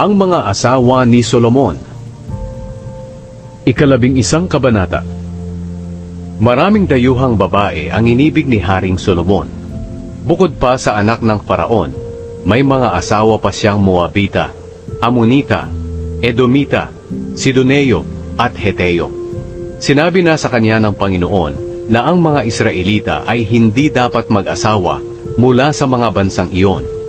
Ang mga asawa ni Solomon Ikalabing isang kabanata Maraming dayuhang babae ang inibig ni Haring Solomon. Bukod pa sa anak ng Faraon, may mga asawa pa siyang Moabita, Amonita, Edomita, Sidoneo at Heteo. Sinabi na sa kanya ng Panginoon na ang mga Israelita ay hindi dapat mag-asawa mula sa mga bansang iyon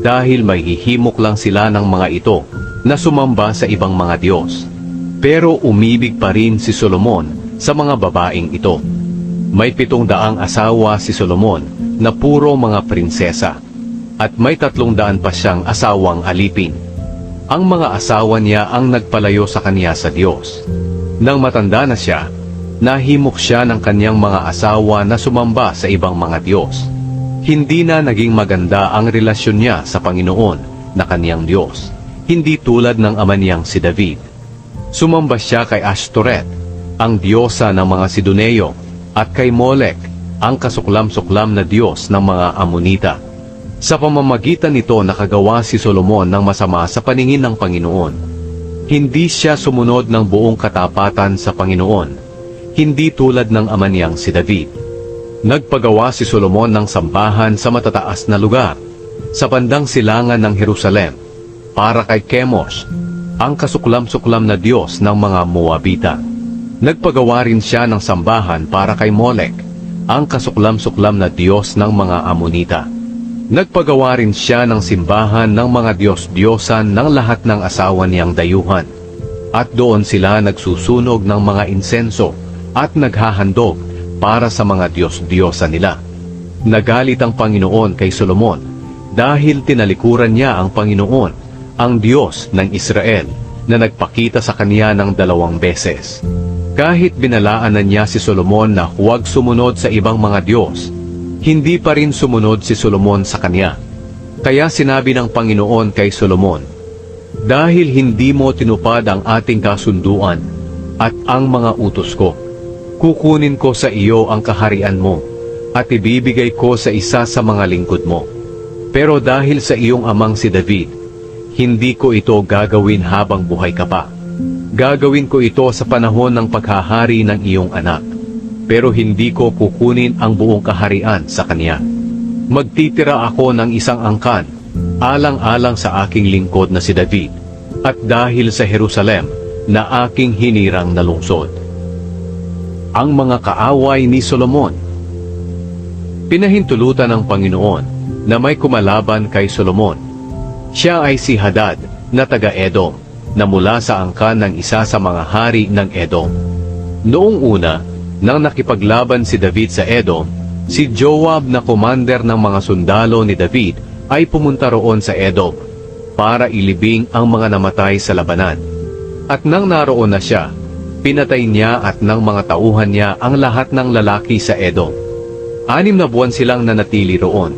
dahil may hihimok lang sila ng mga ito na sumamba sa ibang mga Diyos. Pero umibig pa rin si Solomon sa mga babaeng ito. May pitong daang asawa si Solomon na puro mga prinsesa at may tatlong daan pa siyang asawang alipin. Ang mga asawa niya ang nagpalayo sa kanya sa Diyos. Nang matanda na siya, nahimok siya ng kanyang mga asawa na sumamba sa ibang mga Diyos. Hindi na naging maganda ang relasyon niya sa Panginoon na kanyang Diyos. Hindi tulad ng ama niyang si David. Sumamba siya kay Ashtoreth, ang diyosa ng mga Sidoneo, at kay Molek, ang kasuklam-suklam na Diyos ng mga Amonita. Sa pamamagitan nito nakagawa si Solomon ng masama sa paningin ng Panginoon. Hindi siya sumunod ng buong katapatan sa Panginoon, hindi tulad ng ama niyang si David. Nagpagawa si Solomon ng sambahan sa matataas na lugar, sa bandang silangan ng Jerusalem, para kay Chemos, ang kasuklam-suklam na Diyos ng mga Moabita. Nagpagawa rin siya ng sambahan para kay Molek, ang kasuklam-suklam na Diyos ng mga Amonita. Nagpagawa rin siya ng simbahan ng mga Diyos-Diyosan ng lahat ng asawa niyang dayuhan. At doon sila nagsusunog ng mga insenso at naghahandog para sa mga Diyos-Diyosa nila. Nagalit ang Panginoon kay Solomon dahil tinalikuran niya ang Panginoon, ang Diyos ng Israel, na nagpakita sa kanya ng dalawang beses. Kahit binalaan na niya si Solomon na huwag sumunod sa ibang mga Diyos, hindi pa rin sumunod si Solomon sa kanya. Kaya sinabi ng Panginoon kay Solomon, Dahil hindi mo tinupad ang ating kasunduan at ang mga utos ko, kukunin ko sa iyo ang kaharian mo at ibibigay ko sa isa sa mga lingkod mo. Pero dahil sa iyong amang si David, hindi ko ito gagawin habang buhay ka pa. Gagawin ko ito sa panahon ng paghahari ng iyong anak pero hindi ko kukunin ang buong kaharian sa kanya. Magtitira ako ng isang angkan, alang-alang sa aking lingkod na si David, at dahil sa Jerusalem na aking hinirang na lungsod. Ang mga kaaway ni Solomon Pinahintulutan ng Panginoon na may kumalaban kay Solomon. Siya ay si Hadad na taga-Edom, na mula sa angkan ng isa sa mga hari ng Edom. Noong una, nang nakipaglaban si David sa Edom, si Joab na commander ng mga sundalo ni David ay pumunta roon sa Edom para ilibing ang mga namatay sa labanan. At nang naroon na siya, pinatay niya at ng mga tauhan niya ang lahat ng lalaki sa Edom. Anim na buwan silang nanatili roon.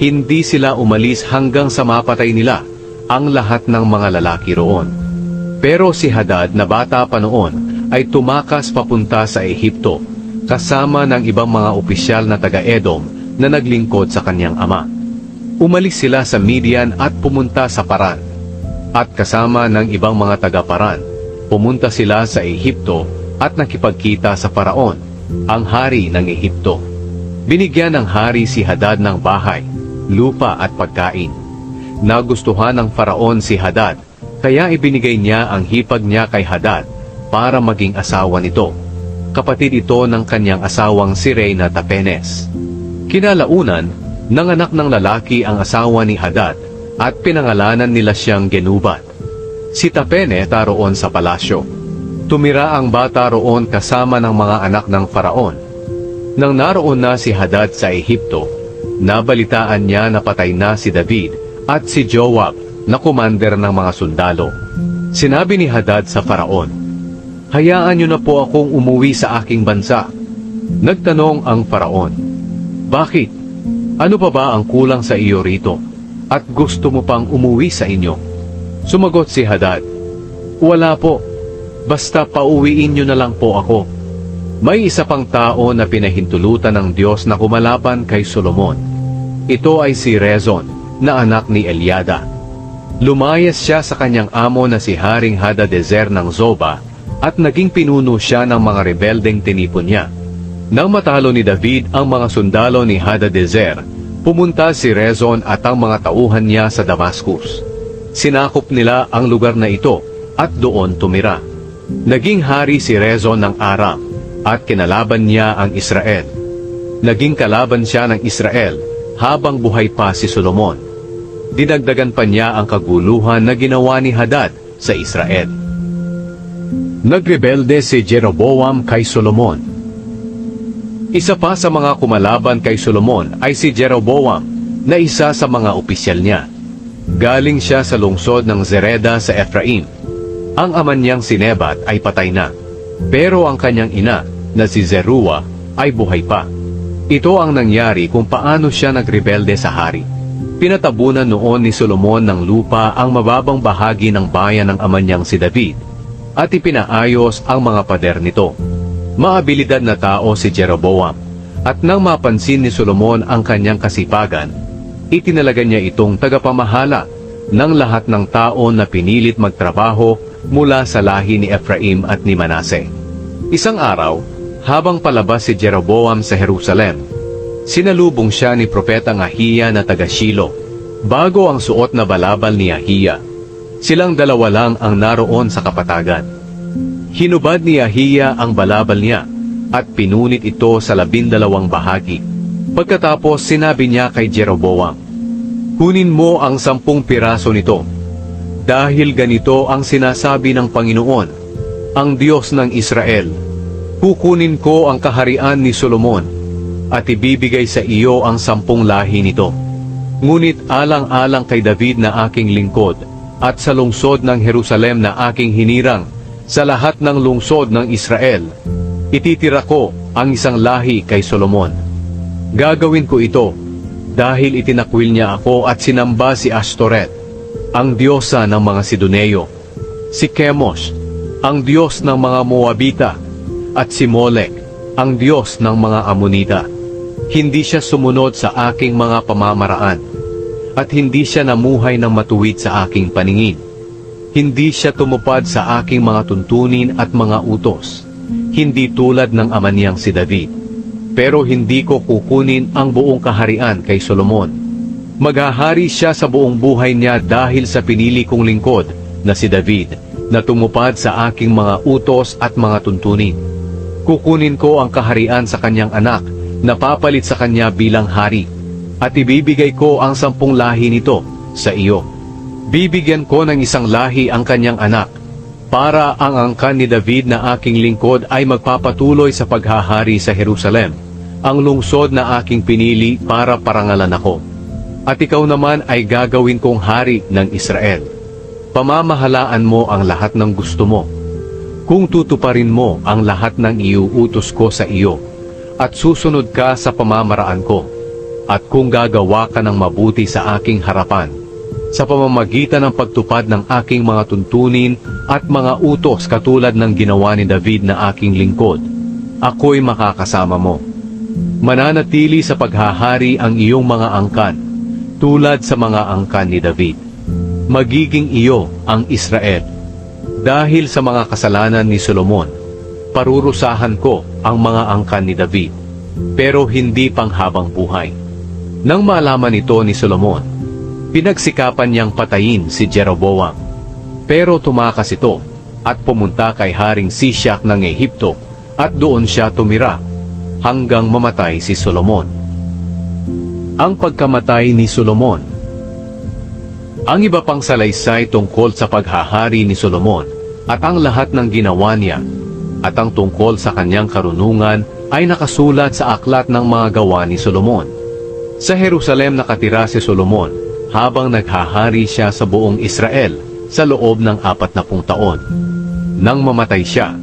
Hindi sila umalis hanggang sa mapatay nila ang lahat ng mga lalaki roon. Pero si Hadad na bata pa noon ay tumakas papunta sa Ehipto kasama ng ibang mga opisyal na taga-Edom na naglingkod sa kanyang ama. Umalis sila sa Midian at pumunta sa Paran. At kasama ng ibang mga taga-Paran, pumunta sila sa Ehipto at nakipagkita sa Paraon, ang hari ng Ehipto. Binigyan ng hari si Hadad ng bahay, lupa at pagkain. Nagustuhan ng Faraon si Hadad, kaya ibinigay niya ang hipag niya kay Hadad para maging asawa nito. Kapatid ito ng kanyang asawang si Reyna Tapenes. Kinalaunan, nanganak ng lalaki ang asawa ni Hadad at pinangalanan nila siyang Genubat. Si Tapene taroon sa palasyo. Tumira ang bata roon kasama ng mga anak ng Faraon. Nang naroon na si Hadad sa Ehipto, nabalitaan niya na patay na si David at si Joab na kumander ng mga sundalo. Sinabi ni Hadad sa Faraon, Hayaan niyo na po akong umuwi sa aking bansa. Nagtanong ang Faraon, Bakit? Ano pa ba ang kulang sa iyo rito? At gusto mo pang umuwi sa inyo? Sumagot si Hadad, Wala po. Basta pauwiin niyo na lang po ako. May isa pang tao na pinahintulutan ng Diyos na kumalaban kay Solomon. Ito ay si Rezon, na anak ni Eliada. Lumayas siya sa kanyang amo na si Haring Hadadezer ng Zoba at naging pinuno siya ng mga rebeldeng tinipon niya. Nang matalo ni David ang mga sundalo ni Hadadezer, pumunta si Rezon at ang mga tauhan niya sa Damascus. Sinakop nila ang lugar na ito at doon tumira. Naging hari si Rezon ng Aram at kinalaban niya ang Israel. Naging kalaban siya ng Israel habang buhay pa si Solomon. Dinagdagan pa niya ang kaguluhan na ginawa ni Hadad sa Israel. Nagrebelde si Jeroboam kay Solomon. Isa pa sa mga kumalaban kay Solomon ay si Jeroboam na isa sa mga opisyal niya. Galing siya sa lungsod ng Zereda sa Ephraim. Ang ama niyang si Nebat ay patay na, pero ang kanyang ina na si Zerua ay buhay pa. Ito ang nangyari kung paano siya nagrebelde sa hari. Pinatabunan noon ni Solomon ng lupa ang mababang bahagi ng bayan ng ama niyang si David at ipinaayos ang mga pader nito. Maabilidad na tao si Jeroboam at nang mapansin ni Solomon ang kanyang kasipagan, itinalaga niya itong tagapamahala ng lahat ng tao na pinilit magtrabaho mula sa lahi ni Ephraim at ni Manase. Isang araw, habang palabas si Jeroboam sa Jerusalem, sinalubong siya ni Propeta Ahiya na taga Shilo, bago ang suot na balabal ni Ahiya. Silang dalawa lang ang naroon sa kapatagan. Hinubad ni Ahiya ang balabal niya at pinunit ito sa labindalawang bahagi. Pagkatapos sinabi niya kay Jeroboam, Kunin mo ang sampung piraso nito. Dahil ganito ang sinasabi ng Panginoon, ang Diyos ng Israel, kukunin ko ang kaharian ni Solomon at ibibigay sa iyo ang sampung lahi nito. Ngunit alang-alang kay David na aking lingkod at sa lungsod ng Jerusalem na aking hinirang sa lahat ng lungsod ng Israel, ititira ko ang isang lahi kay Solomon. Gagawin ko ito dahil itinakwil niya ako at sinamba si Astoret, ang diyosa ng mga Sidoneo, si Chemos, ang diyos ng mga Moabita, at si Molek, ang diyos ng mga Amonita. Hindi siya sumunod sa aking mga pamamaraan, at hindi siya namuhay ng matuwid sa aking paningin. Hindi siya tumupad sa aking mga tuntunin at mga utos, hindi tulad ng ama niyang si David pero hindi ko kukunin ang buong kaharian kay Solomon. Maghahari siya sa buong buhay niya dahil sa pinili kong lingkod na si David, na tumupad sa aking mga utos at mga tuntunin. Kukunin ko ang kaharian sa kanyang anak, na papalit sa kanya bilang hari, at ibibigay ko ang sampung lahi nito sa iyo. Bibigyan ko ng isang lahi ang kanyang anak, para ang angkan ni David na aking lingkod ay magpapatuloy sa paghahari sa Jerusalem, ang lungsod na aking pinili para parangalan ako. At ikaw naman ay gagawin kong hari ng Israel. Pamamahalaan mo ang lahat ng gusto mo. Kung tutuparin mo ang lahat ng iuutos ko sa iyo, at susunod ka sa pamamaraan ko, at kung gagawa ka ng mabuti sa aking harapan, sa pamamagitan ng pagtupad ng aking mga tuntunin at mga utos katulad ng ginawa ni David na aking lingkod, ako'y makakasama mo. Mananatili sa paghahari ang iyong mga angkan, tulad sa mga angkan ni David. Magiging iyo ang Israel. Dahil sa mga kasalanan ni Solomon, parurusahan ko ang mga angkan ni David, pero hindi panghabang buhay. Nang malaman ito ni Solomon, Pinagsikapan niyang patayin si Jeroboam. Pero tumakas ito at pumunta kay Haring Sisyak ng Ehipto at doon siya tumira hanggang mamatay si Solomon. Ang pagkamatay ni Solomon Ang iba pang salaysay tungkol sa paghahari ni Solomon at ang lahat ng ginawa niya at ang tungkol sa kanyang karunungan ay nakasulat sa aklat ng mga gawa ni Solomon. Sa Jerusalem nakatira si Solomon habang naghahari siya sa buong Israel sa loob ng apat na pung taon. Nang mamatay siya,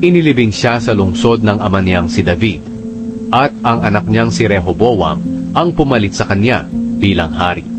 inilibing siya sa lungsod ng ama niyang si David, at ang anak niyang si Rehoboam ang pumalit sa kanya bilang hari.